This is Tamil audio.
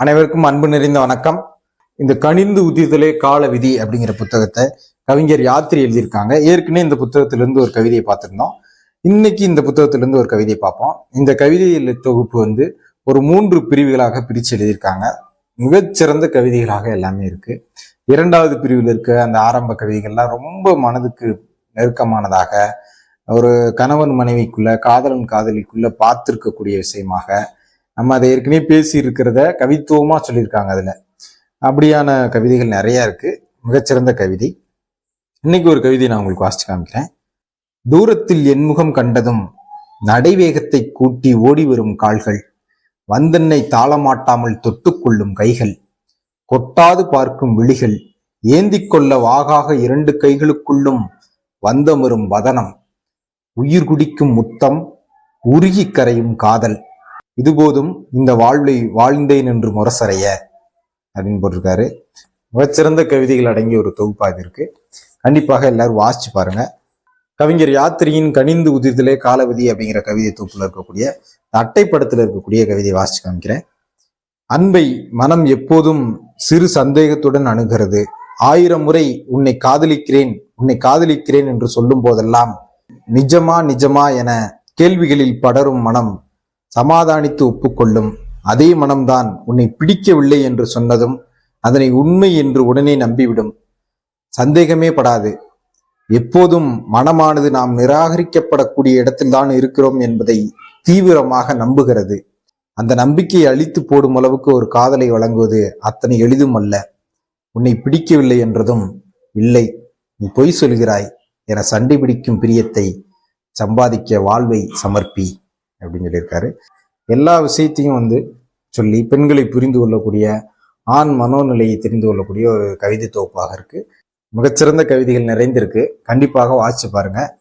அனைவருக்கும் அன்பு நிறைந்த வணக்கம். இந்த கனிந்து உதிர்தலே கால விதி அப்படிங்கிற புத்தகத்தை கவிஞர் யாத்திரை எழுதியிருக்காங்க. ஏற்கனவே இந்த புத்தகத்திலிருந்து ஒரு கவிதையை பார்த்துருந்தோம். இன்னைக்கு இந்த புத்தகத்திலிருந்து ஒரு கவிதையை பார்ப்போம். இந்த கவிதையில் தொகுப்பு வந்து ஒரு மூன்று பிரிவுகளாக பிரித்து எழுதியிருக்காங்க. மிகச்சிறந்த கவிதைகளாக எல்லாமே இருக்கு. இரண்டாவது பிரிவில் இருக்க அந்த ஆரம்ப கவிதைகள்லாம் ரொம்ப மனதுக்கு நெருக்கமானதாக ஒரு கணவன் மனைவிக்குள்ள காதலன் காதலிக்குள்ள பார்த்திருக்கக்கூடிய விஷயமாக நம்ம அதை ஏற்கனவே பேசி இருக்கிறத கவித்துவமா சொல்லியிருக்காங்க அதுல. அப்படியான கவிதைகள் நிறைய இருக்கு. மிகச்சிறந்த கவிதை. இன்னைக்கு ஒரு கவிதை நான் உங்களுக்கு வாசிச்சு காமிக்கிறேன். தூரத்தில் என்முகம் கண்டதும் நடைவேகத்தை கூட்டி ஓடி வரும் கால்கள். வந்தென்னை தாளமாட்டாமல் தொட்டுக்கொள்ளும் கைகள். கொட்டாது பார்க்கும் விழிகள். ஏந்திக் கொள்ள வாகாக இரண்டு கைகளுக்குள்ளும் வந்தமரும் வதனம். உயிர் குடிக்கும் முத்தம். உருகி கரையும் காதல். இதுபோதும் இந்த வாழ்வை வாழ்ந்தேன் என்று முரசறைய அப்படின்னு போட்டிருக்காரு. மிகச்சிறந்த கவிதைகள் அடங்கிய ஒரு தொகுப்பா இது இருக்கு. கண்டிப்பாக எல்லாரும் வாசிச்சு பாருங்க. கவிஞர் யாத்திரையின் கனிந்து உதிர்தலே காலவதி அப்படிங்கிற கவிதை தொகுப்புல இருக்கக்கூடிய அட்டைப்படத்தில் அட்டைப்படத்துல இருக்கக்கூடிய கவிதையை வாசிச்சு காமிக்கிறேன். அன்பை மனம் எப்போதும் சிறு சந்தேகத்துடன் அணுகிறது. ஆயிரம் முறை உன்னை காதலிக்கிறேன் உன்னை காதலிக்கிறேன் என்று சொல்லும் போதெல்லாம் நிஜமா நிஜமா என கேள்விகளில் படரும் மனம் சமாதானித்து ஒப்புக்கொள்ளும். அதே மனம்தான் உன்னை பிடிக்கவில்லை என்று சொன்னதும் அதனை உண்மை என்று உடனே நம்பிவிடும். சந்தேகமே படாது. எப்போதும் மனமானது நாம் நிராகரிக்கப்படக்கூடிய இடத்தில்தான் இருக்கிறோம் என்பதை தீவிரமாக நம்புகிறது. அந்த நம்பிக்கையை அழித்து போடும் அளவுக்கு ஒரு காதலை வழங்குவது அத்தனை எளிதும் அல்ல. உன்னை பிடிக்கவில்லை என்றதும் இல்லை நீ பொய் சொல்கிறாய் என சண்டை பிடிக்கும் பிரியத்தை சம்பாதிக்க வாழ்வை சமர்ப்பி. அப்படின்னு சொல்லியிருக்காரு. எல்லா விஷயத்தையும் வந்து சொல்லி பெண்களை புரிந்து கொள்ளக்கூடிய ஆண் மனோநிலையை தெரிந்து கொள்ளக்கூடிய ஒரு கவிதை தொகுப்பாக இருக்குது மிகச்சிறந்த கவிதைகள் நிறைந்திருக்கு. கண்டிப்பாக வாசிச்சு பாருங்கள்